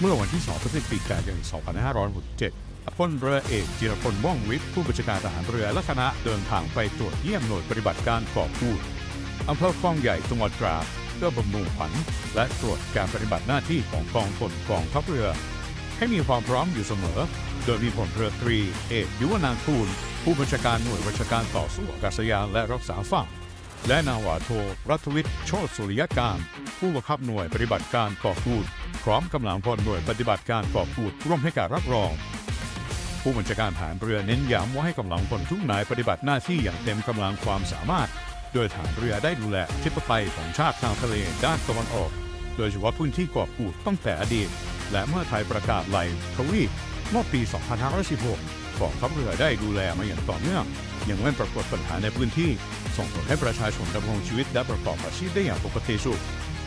เมื่อวันที่ 2 พฤศจิกายน 2567พลเรือเอกจิรพลว่องวิทย์ผู้บัญชาการทหารเรือและคณะเดินทางไปตรวจเยี่ยมหน่วยปฏิบัติการกออกู้อำเภอคลองใหญ่จังหวัดตราดเพื่อบำรุงขวัญและตรวจการปฏิบัติหน้าที่ของกองพลกองทัพเรือ ให้มีความพร้อมอยู่เสมอ โดยมีผลเรือตรี เอกยุวนางคูลผู้บัญชาการหน่วยบัญชาการต่อสู้อากาศยานและรักษาฝั่ง และนาวาโทรัฐวิทย์โชติสุริยการ ผู้บังคับหน่วยปฏิบัติการก่อกูดพร้อมกำลังพลหน่วยปฏิบัติการก่อกูดร่วมให้การรับรอง ผู้บัญชาการฐานเรือเน้นย้ำว่าให้กำลังพลทุกนายปฏิบัติหน้าที่อย่างเต็มกำลังความสามารถ โดยฐานเรือได้ดูแลทิศภัยของชาติทางทะเลด้านตะวันออก โดยเฉพาะพื้นที่ก่อกูดตั้งแต่อดีต และเมื่อไทยประกาศไหลทวีเมื่อปี 2516กองทัพเรือได้ดูแลมาอย่างต่อเนื่อง ยังไม่ปรากฏปัญหาในพื้นที่ ส่งผลให้ประชาชนดำรงชีวิตและประกอบอาชีพได้อย่างปกติสุข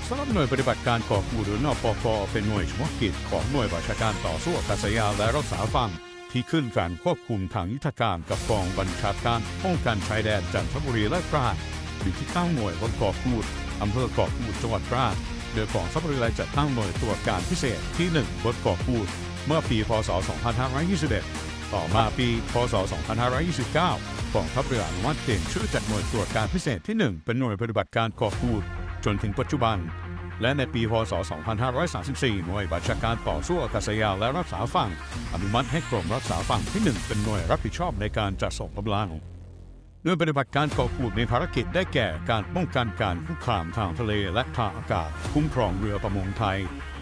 สำหรับหน่วยปฏิบัติการก่อกูดหรือนอปกเป็นหน่วยเฉพาะกิจของหน่วยบัญชาการต่อสู้อากาศยานและรักษาฝั่งที่ขึ้นการควบคุมทางยุทธการกับกองบัญชาการป้องกันชายแดนจันทบุรีและตราดอยู่ที่ตั้งหน่วยบนเกาะกูดอำเภอเกาะกูดจังหวัดตราดโดยกองทัพเรือจัดตั้งหน่วยตรวจการพิเศษที่ 1 บนเกาะกูดเมื่อปี พศ 2521 ต่อมาปี พศ 2529 กองทัพเรืออนุมัติเปลี่ยนชื่อจากหน่วยตรวจการพิเศษที่ 1 เป็นหน่วยปฏิบัติการกาะกูดจนถึงปัจจุบัน และในปี พศ 2534 หน่วยบัญชาการต่อสู้อากาศยานและรักษาฝั่งอนุมัติให้กรมรักษาฝั่งที่ 1 เป็นหน่วยรับผิดชอบในการจัดส่งกำลัง โดยปฏิบัติการก่อกูดในภารกิจได้แก่การป้องกันการคุกคามทางทะเลและทางอากาศ คุ้มครองเรือประมงไทย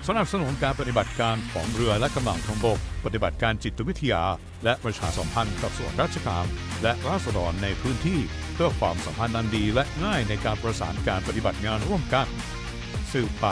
สนับสนุนการปฏิบัติการของเรือและกำลังทางบก ปฏิบัติการจิตวิทยา และประชาสัมพันธ์กับส่วนราชการ และราษฎรในพื้นที่ เพื่อความสัมพันธ์อันดีและง่ายในการประสานการปฏิบัติงานร่วมกันสืบไป